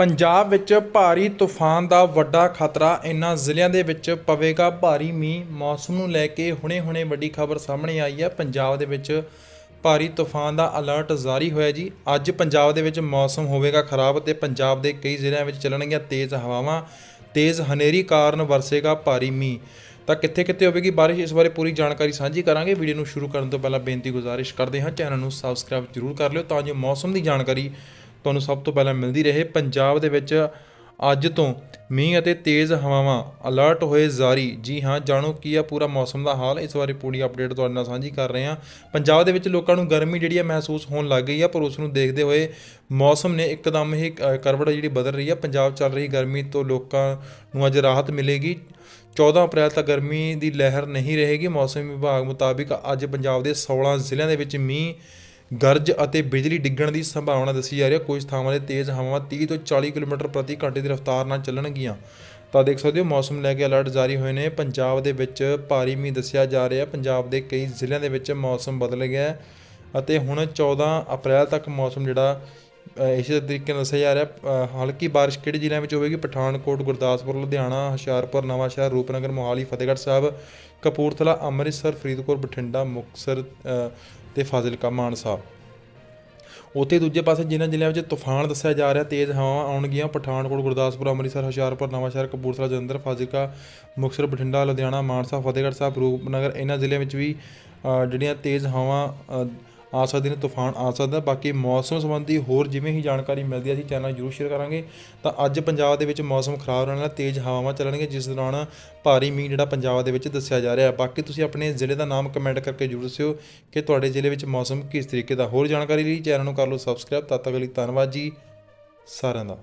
ਪੰਜਾਬ ਵਿੱਚ ਭਾਰੀ ਤੂਫਾਨ ਦਾ ਵੱਡਾ ਖਤਰਾ ਇਨ੍ਹਾਂ ਜ਼ਿਲ੍ਹਿਆਂ ਦੇ ਵਿੱਚ ਪਵੇਗਾ। ਭਾਰੀ ਮੀਂਹ ਮੌਸਮ ਨੂੰ ਲੈ ਕੇ ਹੁਣੇ-ਹੁਣੇ ਵੱਡੀ ਖਬਰ ਸਾਹਮਣੇ ਆਈ ਹੈ। ਪੰਜਾਬ ਦੇ ਵਿੱਚ ਭਾਰੀ ਤੂਫਾਨ ਦਾ ਅਲਰਟ ਜਾਰੀ ਹੋਇਆ ਜੀ। ਅੱਜ ਪੰਜਾਬ ਦੇ ਵਿੱਚ ਮੌਸਮ ਹੋਵੇਗਾ ਖਰਾਬ ਤੇ ਪੰਜਾਬ ਦੇ ਕਈ ਜ਼ਿਲ੍ਹਿਆਂ ਵਿੱਚ ਚੱਲਣਗੀਆਂ ਤੇਜ਼ ਹਵਾਵਾਂ। ਤੇਜ਼ ਹਨੇਰੀ ਕਾਰਨ ਵਰਸੇਗਾ ਭਾਰੀ ਮੀਂਹ। ਤਾਂ ਕਿੱਥੇ ਕਿੱਥੇ ਹੋਵੇਗੀ ਬਾਰਿਸ਼, ਇਸ ਬਾਰੇ ਪੂਰੀ ਜਾਣਕਾਰੀ ਸਾਂਝੀ ਕਰਾਂਗੇ। ਵੀਡੀਓ ਨੂੰ ਸ਼ੁਰੂ ਕਰਨ ਤੋਂ ਪਹਿਲਾਂ ਬੇਨਤੀ ਗੁਜ਼ਾਰਿਸ਼ ਕਰਦੇ ਹਾਂ। ਚੈਨਲ ਨੂੰ ਸਬਸਕ੍ਰਾਈਬ ਜ਼ਰੂਰ ਕਰ ਲਿਓ ਤਾਂ ਜੋ ਮੌਸਮ ਦੀ ਜਾਣਕਾਰੀ ਤੁਹਾਨੂੰ ਸਭ ਤੋਂ ਪਹਿਲਾਂ ਮਿਲਦੀ ਰਹੇ ਪੰਜਾਬ ਦੇ ਵਿੱਚ ਅੱਜ ਤੋਂ ਮੀਂਹ ਅਤੇ ਤੇਜ਼ ਹਵਾਵਾਂ। ਅਲਰਟ ਹੋਏ ਜਾਰੀ। ਜੀ ਹਾਂ, ਜਾਣੋ ਕੀ ਆ, ਪੂਰਾ ਮੌਸਮ ਦਾ ਹਾਲ। ਇਸ ਬਾਰੇ ਪੂਰੀ ਅਪਡੇਟ ਤੁਹਾਡੇ ਨਾਲ ਸਾਂਝੀ ਕਰ ਰਹੇ ਹਾਂ। ਪੰਜਾਬ ਦੇ ਵਿੱਚ ਲੋਕਾਂ ਨੂੰ ਗਰਮੀ ਜਿਹੜੀ ਆ ਮਹਿਸੂਸ ਹੋਣ ਲੱਗ ਗਈ ਆ, ਪਰ ਉਸ ਨੂੰ ਦੇਖਦੇ ਹੋਏ ਮੌਸਮ ਨੇ ਇੱਕਦਮ ਹੀ ਕਰਵਟ ਜਿਹੜੀ ਬਦਲ ਰਹੀ ਆ। ਪੰਜਾਬ ਚੱਲ ਰਹੀ ਗਰਮੀ ਤੋਂ ਲੋਕਾਂ ਨੂੰ ਅੱਜ ਰਾਹਤ ਮਿਲੇਗੀ। 14 ਅਪ੍ਰੈਲ ਤੱਕ ਗਰਮੀ ਦੀ ਲਹਿਰ ਨਹੀਂ ਰਹੇਗੀ। ਮੌਸਮ ਵਿਭਾਗ ਮੁਤਾਬਿਕ ਅੱਜ ਪੰਜਾਬ ਦੇ 16 ਜ਼ਿਲ੍ਹਿਆਂ ਦੇ ਵਿੱਚ ਮੀਂਹ ਗਰਜ ਅਤੇ ਬਿਜਲੀ ਡਿੱਗਣ ਦੀ ਸੰਭਾਵਨਾ ਦੱਸੀ ਜਾ ਰਹੀ ਹੈ। ਕੁਝ ਥਾਵਾਂ 'ਤੇ ਤੇਜ਼ ਹਵਾਵਾਂ 30 ਤੋਂ 40 ਕਿਲੋਮੀਟਰ ਪ੍ਰਤੀ ਘੰਟੇ ਦੀ ਰਫ਼ਤਾਰ ਨਾਲ ਚੱਲਣਗੀਆਂ। ਤਾਂ ਦੇਖ ਸਕਦੇ ਹੋ, ਮੌਸਮ ਲੈ ਕੇ ਅਲਰਟ ਜਾਰੀ ਹੋਏ ਨੇ। ਪੰਜਾਬ ਦੇ ਵਿੱਚ ਭਾਰੀ ਮੀਂਹ ਦੱਸਿਆ ਜਾ ਰਿਹਾ ਪੰਜਾਬ ਦੇ ਕਈ ਜ਼ਿਲ੍ਹਿਆਂ ਦੇ ਵਿੱਚ ਮੌਸਮ ਬਦਲ ਗਿਆ ਅਤੇ ਹੁਣ 14 ਅਪ੍ਰੈਲ ਤੱਕ ਮੌਸਮ ਜਿਹੜਾ ਇਸੇ ਤਰੀਕੇ ਨਾਲ ਦੱਸਿਆ ਜਾ ਰਿਹਾ। ਹਲਕੀ ਬਾਰਿਸ਼ ਕਿਹੜੇ ਜ਼ਿਲ੍ਹਿਆਂ ਵਿੱਚ ਹੋਵੇਗੀ? ਪਠਾਨਕੋਟ ਗੁਰਦਾਸਪੁਰ ਲੁਧਿਆਣਾ ਹੁਸ਼ਿਆਰਪੁਰ ਨਵਾਂਸ਼ਹਿਰ ਰੂਪਨਗਰ ਮੋਹਾਲੀ ਫਤਿਹਗੜ੍ਹ ਸਾਹਿਬ ਕਪੂਰਥਲਾ ਅੰਮ੍ਰਿਤਸਰ ਫਰੀਦਕੋਟ ਬਠਿੰਡਾ ਮੁਕਤਸਰ ਅ, ਤੇ ਫਾਜ਼ਿਲਕਾ ਮਾਨਸਾ ਉੱਥੇ ਦੂਜੇ ਪਾਸੇ ਜਿਨ੍ਹਾਂ ਜ਼ਿਲ੍ਹਿਆਂ ਵਿੱਚ ਤੂਫਾਨ ਦੱਸਿਆ ਜਾ ਰਿਹਾ ਤੇਜ਼ ਹਵਾਵਾਂ ਆਉਣਗੀਆਂ ਪਠਾਨਕੋਟ ਗੁਰਦਾਸਪੁਰ ਅੰਮ੍ਰਿਤਸਰ ਹੁਸ਼ਿਆਰਪੁਰ ਨਵਾਂਸ਼ਹਿਰ ਕਪੂਰਥਲਾ ਜਲੰਧਰ ਫਾਜ਼ਿਲਕਾ ਮੁਕਤਸਰ ਬਠਿੰਡਾ ਲੁਧਿਆਣਾ ਮਾਨਸਾ ਫਤਿਹਗੜ੍ਹ ਸਾਹਿਬ ਰੂਪਨਗਰ ਇਹਨਾਂ ਜ਼ਿਲ੍ਹਿਆਂ ਵਿੱਚ ਵੀ ਜਿਹੜੀਆਂ ਤੇਜ਼ ਹਵਾਵਾਂ ਆ ਸਕਦੇ ਨੇ ਤੂਫਾਨ ਆ ਸਕਦਾ, ਬਾਕੀ ਮੌਸਮ ਸੰਬੰਧੀ ਹੋਰ ਜਿਵੇਂ ਹੀ ਜਾਣਕਾਰੀ ਮਿਲਦੀ ਹੈ, ਅਸੀਂ ਚੈਨਲ ਜ਼ਰੂਰ ਸ਼ੇਅਰ ਕਰਾਂਗੇ। ਤਾਂ ਅੱਜ ਪੰਜਾਬ ਦੇ ਵਿੱਚ ਮੌਸਮ ਖਰਾਬ ਰਹਿਣ ਨਾਲ ਤੇਜ਼ ਹਵਾਵਾਂ ਚੱਲਣਗੀਆਂ, ਜਿਸ ਦੌਰਾਨ ਭਾਰੀ ਮੀਂਹ ਜਿਹੜਾ ਪੰਜਾਬ ਦੇ ਵਿੱਚ ਦੱਸਿਆ ਜਾ ਰਿਹਾ ਹੈ। ਬਾਕੀ ਤੁਸੀਂ ਆਪਣੇ ਜ਼ਿਲ੍ਹੇ ਦਾ ਨਾਮ ਕਮੈਂਟ ਕਰਕੇ ਜ਼ਰੂਰ ਦੱਸਿਓ ਕਿ ਤੁਹਾਡੇ ਜ਼ਿਲ੍ਹੇ ਵਿੱਚ ਮੌਸਮ ਕਿਸ ਤਰੀਕੇ ਦਾ। ਹੋਰ ਜਾਣਕਾਰੀ ਲਈ ਚੈਨਲ ਨੂੰ ਕਰ ਲਓ ਸਬਸਕ੍ਰਾਈਬ ਤਦ ਤੱਕ ਲਈ ਧੰਨਵਾਦ ਜੀ। ਸਾਰਿਆਂ ਦਾ।